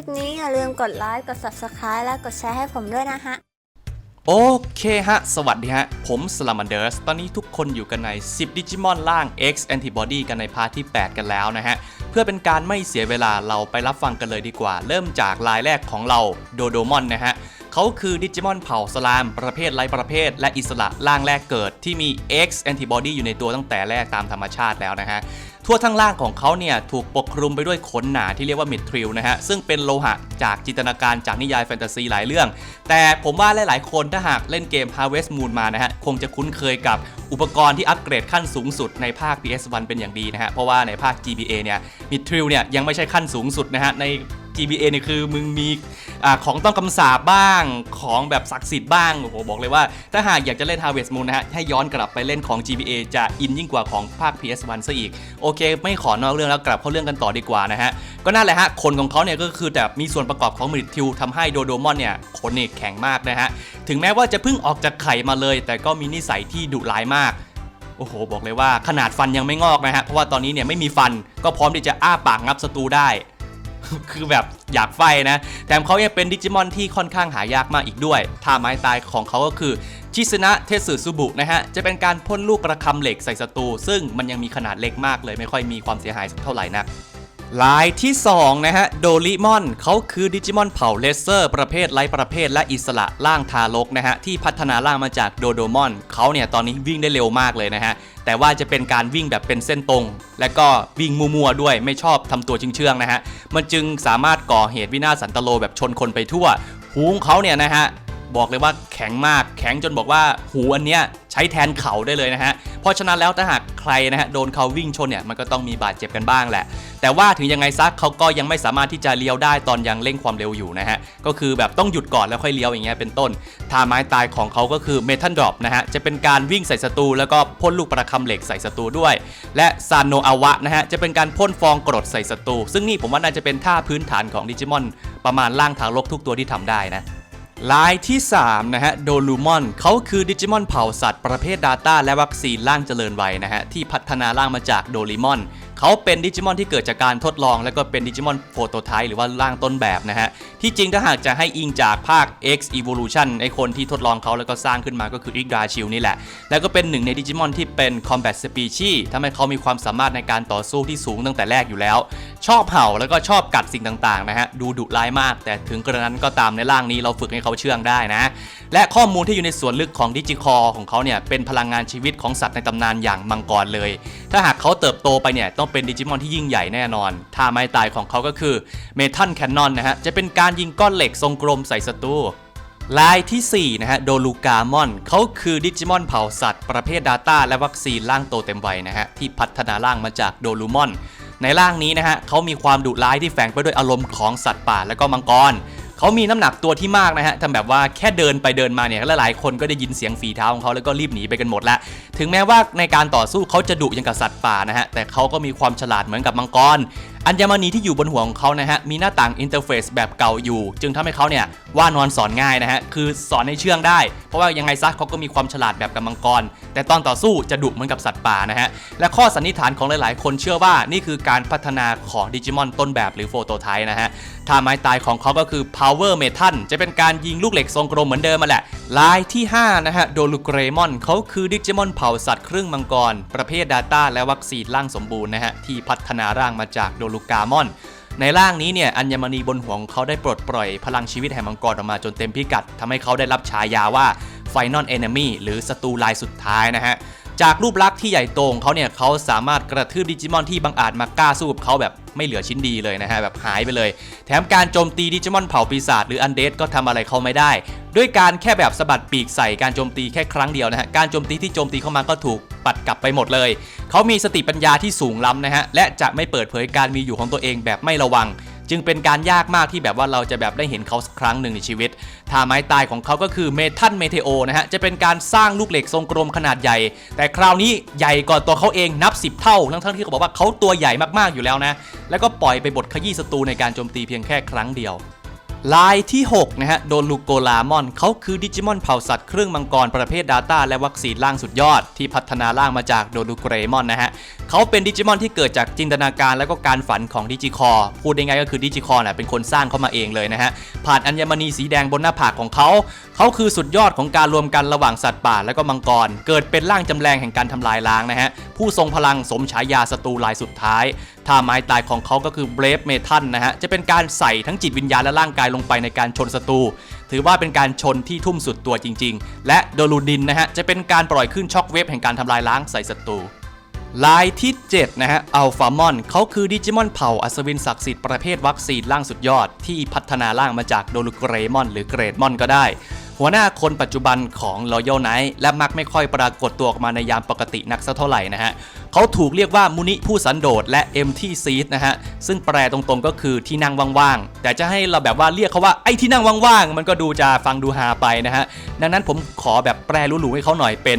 คลิปนี้อย่าลืมกดไลค์กด subscribe และกดแชร์ให้ผมด้วยนะฮะ โอเคฮะ สวัสดีฮะ ผมสลามันเดอร์ส ตอนนี้ทุกคนอยู่กันใน 10 ดิจิมอนล่าง X Antibody กันในพาร์ทที่ 8 กันแล้วนะฮะ เพื่อเป็นการไม่เสียเวลาเราไปรับฟังกันเลยดีกว่า เริ่มจากลายแรกของเราโดโดมอนนะฮะ เขาคือดิจิมอนเผ่าสลาม ประเภทไร้ประเภท และอิสระล่างแรกเกิดที่มี X Antibody อยู่ในตัวตั้งแต่แรกตามธรรมชาติแล้วนะฮะทั่วทั้งล่างของเขาเนี่ยถูกปกคลุมไปด้วยขนหนาที่เรียกว่ามิดทริลนะฮะซึ่งเป็นโลหะจากจินตนาการจากนิยายแฟนตาซีหลายเรื่อง แต่ผมว่าหลายๆ คนถ้าหากเล่นเกม Harvest Moon มานะฮะคงจะคุ้นเคยกับอุปกรณ์ที่อัปเกรดขั้นสูงสุดในภาค PS1 เป็นอย่างดีนะฮะเพราะว่าในภาค GBA เนี่ยมิดทริลเนี่ยยังไม่ใช่ขั้นสูงสุดนะฮะใน GBA เนี่ยคือมึงมี อของต้องคำสาบบ้างของแบบศักดิ์สิทธิ์บ้างโอ้โหบอกเลยว่า ถ้าหากอยากจะเล่น Harvest Moon นะฮะให้ย้อนกลับไปเล่นของ GBA จะอินยิ่งกว่าของภาค PS1 ซะอีก โอเค ไม่ขอนอกเรื่องแล้วกลับเข้าเรื่องกันต่อดีกว่านะฮะ ก็นั่นแหละฮะ คนของเขาเนี่ยก็คือแบบมีส่วนประกอบของมิดทิวทำให้โดโดมอนเนี่ยคนนี่แข็งมากนะฮะ ถึงแม้ว่าจะเพิ่งออกจากไข่มาเลย แต่ก็มีนิสัยที่ดุร้ายมากโอ้โห บอกเลยว่าขนาดฟันยังไม่งอกนะฮะ เพราะว่าตอนนี้เนี่ยไม่มีฟันก็พร้อมที่จะอ้าปากงับศัตรูได้ คือแบบอยากไฟนะแถมเขายังเป็นดิจิมอนที่ค่อนข้างหายากมากอีกด้วยท่าไม้ตายของเขาก็คือชิสนะเทสึซุบุนะฮะ จะเป็นการพ่นลูกประคำเหล็กใส่ศัตรูซึ่งมันยังมีขนาดเล็กมากเลยไม่ค่อยมีความเสียหายสักเท่าไหร่นัก ลายที่ 2 นะฮะ โดริมอนเขาคือดิจิมอนเผ่าเลเซอร์ ประเภทไร้ประเภทและอิสระล่างทารกนะฮะ ที่พัฒนาล่างมาจากโดโดมอนเขาเนี่ย ตอนนี้วิ่งได้เร็วมากเลยนะฮะ แต่ว่าจะเป็นการวิ่งแบบเป็นเส้นตรง และก็วิ่งมัวๆด้วยไม่ชอบทำตัวเชื่องๆนะฮะ มันจึงสามารถก่อเหตุวินาศสันตโลแบบชนคนไปทั่วหูของเขาเนี่ยนะฮะบอกเลยว่าแข็งมากแข็งจนบอกว่าหูอันเนี้ยใช้แทนเขาได้เลยนะฮะ เพราะฉะนั้นแล้วถ้าหากใครนะฮะโดนเขาวิ่งชนเนี่ยมันก็ต้องมีบาดเจ็บกันบ้างแหละ แต่ว่าถึงยังไงซักเขาก็ยังไม่สามารถที่จะเลี้ยวได้ตอนยังเร่งความเร็วอยู่นะฮะก็คือแบบต้องหยุดก่อนแล้วค่อยเลี้ยวอย่างเงี้ยเป็นต้นท่าไม้ตายของเขาก็คือเมทัลดรอปนะฮะจะเป็นการวิ่งใส่ศัตรูแล้วก็พ่นลูกประคำเหล็กใส่ศัตรูด้วย และซานโนอาวะนะฮะจะเป็นการพ่นฟองกรดใส่ศัตรูซึ่งนี่ผมว่าน่าจะเป็นท่าพื้นฐานของดิจิมอนประมาณล่างทางโลกทุกตัวที่ทำได้นะ ลายที่ 3 นะฮะ โดลูมอนเขาคือดิจิมอนเผ่าสัตว์ประเภท Data และวัคซีนล่างเจริญวัยนะฮะ ที่พัฒนาล่างมาจากโดริมอน เขาเป็นดิจิมอนที่เกิดจากการทดลอง และก็เป็นดิจิมอนโฟโตไทป์หรือว่าร่างต้นแบบนะฮะ ที่จริงถ้าหากจะให้อิงจากภาค X Evolution ไอคนที่ทดลองเขาแล้วก็สร้างขึ้นมาก็คืออิกดาชิลนี่แหละ แล้วก็เป็นหนึ่งในดิจิมอนที่เป็น Combat Species ทำให้เขามีความสามารถในการต่อสู้ที่สูงตั้งแต่แรกอยู่แล้ว ชอบเห่าแล้วก็ชอบกัดสิ่งต่างๆนะฮะ ดูดุร้ายมาก แต่ถึงกระนั้นก็ตามในร่างนี้เราฝึกให้เขาเชื่องได้นะ และข้อมูลที่อยู่ในส่วนลึกของดิจิคอของเขาเนี่ยเป็นพลังงานชีวิตของสัตว์ในตำนานอย่างมังกรเลย ถ้าหากเขาเติบโตไปเนี่ยต้องเป็นดิจิมอนที่ยิ่งใหญ่แน่นอนท่าไม้ตายของเขาก็คือเมทัลแคนนอนนะฮะ จะเป็นการยิงก้อนเหล็กทรงกลมใส่ศัตรูลายทีสี่4 นะฮะ โดลูกามอน เขาคือดิจิมอนเผ่าสัตว์ ประเภท Data และวัคซีนร่างโตเต็มวัยนะฮะ ที่พัฒนาร่างมาจากโดลูมอน ในร่างนี้นะฮะเขามีความดุร้ายที่แฝงไปด้วยอารมณ์ของสัตว์ป่าและก็มังกร เขามีน้ำหนักตัวที่มากนะฮะทำแบบว่าแค่เดินไปเดินมาเนี่ยหลายๆคนก็ได้ยินเสียงฝีเท้าของเขาแล้วก็รีบหนีไปกันหมดละถึงแม้ว่าในการต่อสู้เขาจะดุย่างกับสัตว์ป่านะฮะแต่เขาก็มีความฉลาดเหมือนกับมังกรอัญมณีที่อยู่บนหัวของเขานะฮะ มีหน้าต่างอินเทอร์เฟซแบบเก่าอยู่ จึงทำให้เขาเนี่ย ว่านอนสอนง่ายนะฮะ คือสอนในเชื่องได้ เพราะว่ายังไงซะเขาก็มีความฉลาดแบบกับมังกร แต่ตอนต่อสู้จะดุเหมือนกับสัตว์ป่านะฮะ และข้อสันนิษฐานของหลาย ๆ คนเชื่อว่านี่คือการพัฒนาของดิจิมอนต้นแบบหรือโฟโตไทป์นะฮะ ท่าไม้ตายของเขาก็คือ power metal จะเป็นการยิงลูกเหล็กทรงกลมเหมือนเดิมมาแหละลายที่ 5 นะฮะ โดลูเกรมอนเขาคือดิจิมอนเผ่าสัตว์ครึ่งมังกร ประเภท Data และวัคซีนร่างสมบูรณ์นะฮะ ที่พัฒนาร่างมาจากโดลูกามอนในร่างนี้เนี่ยอัญมณีบนหัวของเขาได้ปลดปล่อยพลังชีวิตแห่งมังกรออกมาจนเต็มพิกัดทำให้เขาได้รับฉายาว่า Final Enemy หรือศัตรูรายสุดท้ายนะฮะ จากรูปลักษณ์ที่ใหญ่โตของเขาเนี่ยเขาสามารถกระทืบดิจิมอนที่บังอาจมากล้าสู้กับเขาแบบไม่เหลือชิ้นดีเลยนะฮะแบบหายไปเลย แถมการโจมตีดิจิมอนเผ่าปีศาจหรืออันเดดก็ทำอะไรเขาไม่ได้ ด้วยการแค่แบบสะบัดปีกใส่การโจมตีแค่ครั้งเดียวนะฮะการโจมตีที่โจมตีเข้ามาก็ถูกปัดกลับไปหมดเลย เขามีสติปัญญาที่สูงล้ำนะฮะและจะไม่เปิดเผยการมีอยู่ของตัวเองแบบไม่ระวัง จึงเป็นการยากมากที่แบบว่าเราจะแบบได้เห็นเขาสักครั้งหนึ่งในชีวิตท่าไม้ตายของเขาก็คือเมทัลเมเทโอนะฮะจะเป็นการสร้างลูกเหล็กทรงกลมขนาดใหญ่ แต่คราวนี้ใหญ่กว่าตัวเขาเองนับ 10 เท่า ทั้งที่เขาบอกว่าเขาตัวใหญ่มากๆอยู่แล้วนะแล้วก็ปล่อยไปบทขยี้ศัตรูในการโจมตีเพียงแค่ครั้งเดียว ลายที่ 6 นะฮะ โดลูโกลามอน เขาคือดิจิมอนเผ่าสัตว์เครื่องมังกรประเภท Data และวัคซีนล่างสุดยอด ที่พัฒนาล่างมาจากโดลูเกรมอนนะฮะเขาเป็นดิจิมอนที่เกิดจากจินตนาการและก็การฝันของดิจิคอร์พูดง่ายๆก็คือดิจิคอร์น่ะเป็นคนสร้างเข้ามาเองเลยนะฮะ ผ่านอัญมณีสีแดงบนหน้าผากของเขา เขาคือสุดยอดของการรวมกันระหว่างสัตว์ป่าและก็มังกร เกิดเป็นร่างจำแรงแห่งการทำลายล้างนะฮะ ผู้ทรงพลังสมฉายาศัตรูรายสุดท้ายท่าไม้ตายของเขาก็คือเบรฟเมทัลนะฮะ จะเป็นการใส่ทั้งจิตวิญญาณและร่างกายลงไปในการชนศัตรูถือว่าเป็นการชนที่ทุ่มสุดตัวจริง ๆ และโดลูดินนะฮะจะเป็นการปล่อยขึ้นช็อคเวฟแห่งการทำลายล้างใส่ศัตรูลายที่ 7 นะฮะ อัลฟามอน เขาคือดิจิมอนเผ่าอัศวินศักดิ์สิทธิ์ประเภทวัคซีนล่างสุดยอด ที่พัฒนาล่างมาจากโดลูเกรมอน หรือเกรดมอนก็ได้ หัวหน้าคนปัจจุบันของ Royal Knight และมักไม่ค่อยปรากฏตัวออกมาในยามปกตินักสักเท่าไหร่นะฮะเขาถูกเรียกว่ามุนิผู้สันโดษและ MT Seat นะฮะซึ่งแปลตรงๆก็คือที่นั่งว่างๆ แต่จะให้เราแบบว่าเรียกเขาว่าไอ้ที่นั่งว่างๆ มันก็ดูจะฟังดูฮาไปนะฮะดังนั้นผมขอแบบแปลหรูๆให้เขาหน่อยเป็น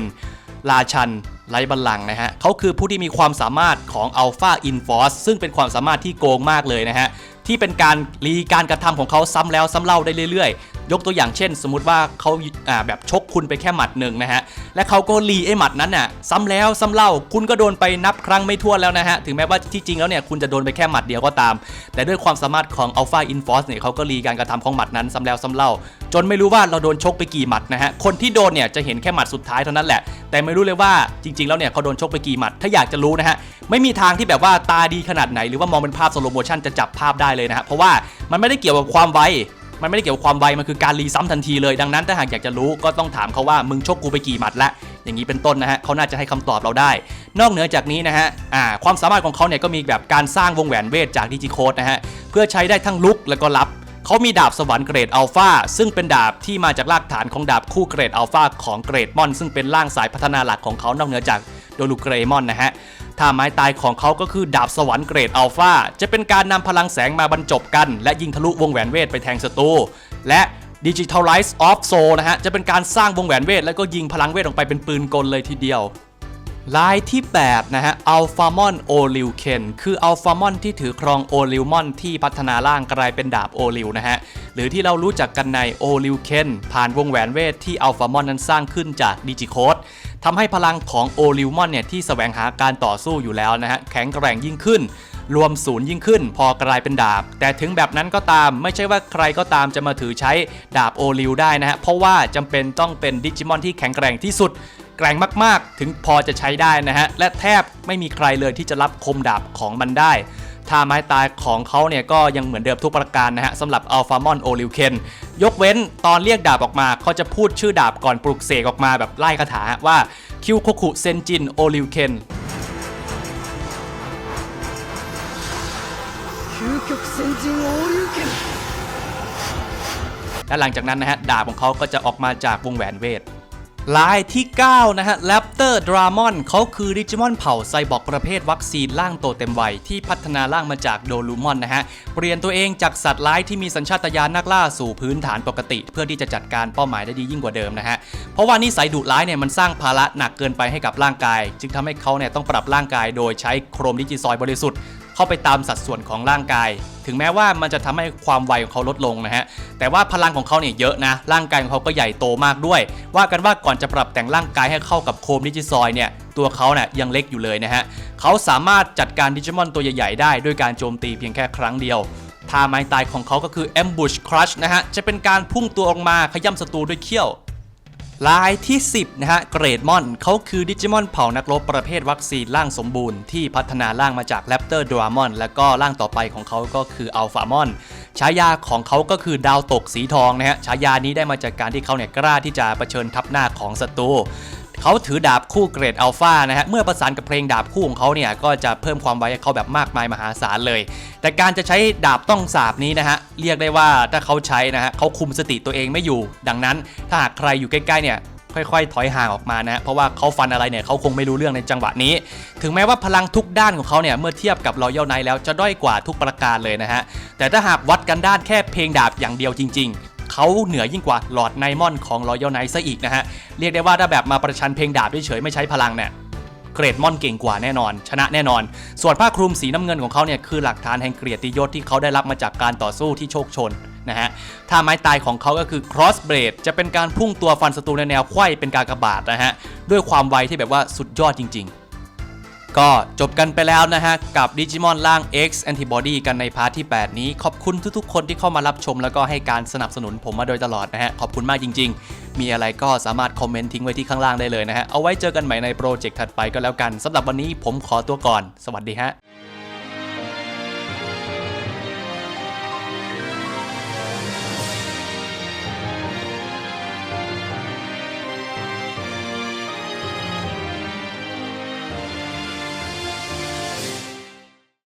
ราชันไร้บัลลังก์นะฮะเขาคือผู้ที่มีความสามารถของ Alpha In Force ซึ่งเป็นความสามารถที่โกงมากเลยนะฮะที่เป็นการรีการกระทำของเขาซ้ำแล้วซ้ำเล่าได้เรื่อยๆ ยกตัวอย่างเช่น สมมุติว่าเขาอ่าแบบชกคุณไปแค่หมัดหนึ่งนะฮะและเขาก็รีไอ้หมัดนั้นน่ะซ้ำแล้วซ้ำเล่าคุณก็โดนไปนับครั้งไม่ถ้วนแล้วนะฮะถึงแม้ว่าที่จริงแล้วเนี่ยคุณจะโดนไปแค่หมัดเดียวก็ตาม แต่ด้วยความสามารถของ Alpha In Force เนี่ยเขาก็รีการกระทำของหมัดนั้นซ้ำแล้วซ้ำเล่า จนไม่รู้ว่าเราโดนชกไปกี่หมัดนะฮะคนที่โดนเนี่ยจะเห็นแค่หมัดสุดท้ายเท่านั้นแหละ แต่ไม่รู้เลยว่าจริง ๆ แล้วเนี่ยเขาโดนชกไปกี่หมัดถ้าอยากจะรู้นะฮะไม่มีทางที่แบบว่าตาดีขนาดไหน หรือว่ามองเป็นภาพสโลโมชันจะจับภาพได้เลยนะฮะเพราะว่ามันไม่ได้เกี่ยวกับความไว มันไม่ได้เกี่ยวกับความไวมันคือการรีซ้ำทันทีเลยดังนั้นถ้าหากอยากจะรู้ก็ต้องถามเขาว่ามึงชกกูไปกี่หมัดละอย่างนี้เป็นต้นนะฮะเขาน่าจะให้คำตอบเราได้ นอกเหนือจากนี้นะฮะอ่าความสามารถของเขาเนี่ยก็มีแบบการสร้างวงแหวนเวทจากดิจิโคดนะฮะเพื่อใช้ได้ทั้งลุกแล้วก็รับเขามีดาบสวรรค์เกรดอัลฟาซึ่งเป็นดาบที่มาจากรากฐานของดาบคู่เกรดอัลฟาของเกรดมอน ซึ่งเป็นร่างสายพัฒนาหลักของเขานอกเหนือจากโดลูเกรมอนนะฮะ ท่าไม้ตายของเขาก็คือดาบสวรรค์เกรดอัลฟาจะเป็นการนำพลังแสงมาบรรจบกัน และยิงทะลุวงแหวนเวทไปแทงศัตรูและ Digitalize of Soul นะฮะ จะเป็นการสร้างวงแหวนเวท แล้วก็ยิงพลังเวทออกไปเป็นปืนกลเลยทีเดียวลายที่ 8 นะฮะอัลฟามอนโอลิวเคนคืออัลฟามอนที่ถือครองโอลิวมอนที่พัฒนาร่างกลายเป็นดาบโอลิวนะฮะ หรือที่เรารู้จักกันในโอลิวเคนผ่านวงแหวนเวทที่อัลฟามอนนั้นสร้างขึ้นจากดิจิโคด ทำให้พลังของโอลิวมอนเนี่ยที่แสวงหาการต่อสู้อยู่แล้วนะฮะแข็งแกร่งยิ่งขึ้น รวมศูนย์ยิ่งขึ้น พอกลายเป็นดาบ แต่ถึงแบบนั้นก็ตามไม่ใช่ว่าใครก็ตามจะมาถือใช้ดาบโอลิวได้นะฮะเพราะว่าจำเป็นต้องเป็นดิจิมอนที่แข็งแกร่งที่สุดแกร่งมาก ๆ ถึงพอจะใช้ได้นะฮะ และแทบไม่มีใครเลยที่จะรับคมดาบของมันได้ ถ้าไม้ตายของเขาเนี่ยก็ยังเหมือนเดิมทุกประการนะฮะสำหรับอัลฟามอนโอลิวเคนยกเว้นตอนเรียกดาบออกมาเขาจะพูดชื่อดาบก่อนปลุกเสกออกมาแบบไล่คาถาว่าคิวโคคุเซนจินโอลิวเคนและหลังจากนั้นนะฮะดาบของเขาก็จะออกมาจากวงแหวนเวท ลายที่ 9 นะฮะแรปเตอร์ดรามอนเขาคือดิจิมอนเผ่าไซบอร์กประเภทวัคซีนร่างโตเต็มวัยที่พัฒนาร่างมาจากโดลูมอนนะฮะ เปลี่ยนตัวเองจากสัตว์ร้ายที่มีสัญชาตญาณนักล่าสู่พื้นฐานปกติ เพื่อที่จะจัดการเป้าหมายได้ดียิ่งกว่าเดิมนะฮะ เพราะว่านิสัยดุร้ายเนี่ยมันสร้างภาระหนักเกินไปให้กับร่างกาย จึงทำให้เขาเนี่ยต้องปรับร่างกายโดยใช้โครมดิจิซอยบริสุทธิ์เข้าไปตามสัดส่วนของร่างกายถึงแม้ว่ามันจะทำให้ความไวของเขาลดลงนะฮะแต่ว่าพลังของเขาเนี่ยเยอะนะร่างกายของเขาก็ใหญ่โตมากด้วย ว่ากันว่าก่อนจะปรับแต่งร่างกายให้เข้ากับโคมดิจิซอยเนี่ยตัวเขาเนี่ยยังเล็กอยู่เลยนะฮะเขาสามารถจัดการดิจิมอนตัวใหญ่ๆได้ด้วยการโจมตีเพียงแค่ครั้งเดียวท่าไม้ตายของเขาก็คือ Ambush Crush นะฮะ จะเป็นการพุ่งตัวออกมาขย้ำศัตรูด้วยเขี้ยว ลายที่ 10 นะฮะ เกรดมอนเขาคือดิจิมอนเผ่านักรบประเภทวัคซีนร่างสมบูรณ์ที่พัฒนาร่างมาจากแรปเตอร์ดรามอน และก็ร่างต่อไปของเขาก็คืออัลฟามอนฉายาของเขาก็คือดาวตกสีทองนะฮะฉายานี้ได้มาจากการที่เขาเนี่ยกล้าที่จะเผชิญทับหน้าของศัตรู เขาถือดาบคู่เกรดอัลฟานะฮะเมื่อประสานกับเพลงดาบคู่ของเขาเนี่ยก็จะเพิ่มความไว้เขาแบบมากมายมหาศาลเลย แต่การจะใช้ดาบต้องสาบนี้นะฮะเรียกได้ว่าถ้าเขาใช้นะฮะเขาคุมสติตัวเองไม่อยู่ ดังนั้นถ้าหากใครอยู่ใกล้ๆเนี่ยค่อยๆ ถอยห่างออกมานะฮะเพราะว่าเขาฟันอะไรเนี่ยเขาคงไม่รู้เรื่องในจังหวะนี้ ถึงแม้ว่าพลังทุกด้านของเขาเนี่ย เมื่อเทียบกับรอยัลไนแล้วจะด้อยกว่าทุกประการเลยนะฮะ แต่ถ้าหากวัดกันด้านแค่เพลงดาบอย่างเดียวจริงๆ เขาเหนือยิ่งกว่าหลอดไนมอนของรอยัลไนซะอีกนะฮะ เรียกได้ว่าถ้าแบบมาประชันเพลงดาบเฉยๆไม่ใช้พลังเนี่ยเกรดมอนเก่งกว่าแน่นอน ชนะแน่นอน ส่วนผ้าคลุมสีน้ำเงินของเขาเนี่ยคือหลักฐานแห่งเกียรติยศที่เขาได้รับมาจากการต่อสู้ที่โชคชนนะฮะท่าไม้ตายของเขาก็คือ cross blade จะเป็นการพุ่งตัวฟันศัตรูในแนวไขว้เป็นการกระบาดนะฮะด้วยความไวที่แบบว่าสุดยอดจริง ๆ ก็จบกันไปแล้วนะฮะ กับ Digimon ล่าง X Antibody กันในพาร์ทที่ 8 นี้ ขอบคุณทุกๆ คนที่เข้ามารับชมแล้วก็ให้การสนับสนุนผมมาโดยตลอดนะฮะ ขอบคุณมากจริง ๆ มีอะไรก็สามารถคอมเมนต์ทิ้งไว้ที่ข้างล่างได้เลยนะฮะ เอาไว้เจอกันใหม่ในโปรเจกต์ถัดไปก็แล้วกันสำหรับวันนี้ผมขอตัวก่อน สวัสดีฮะ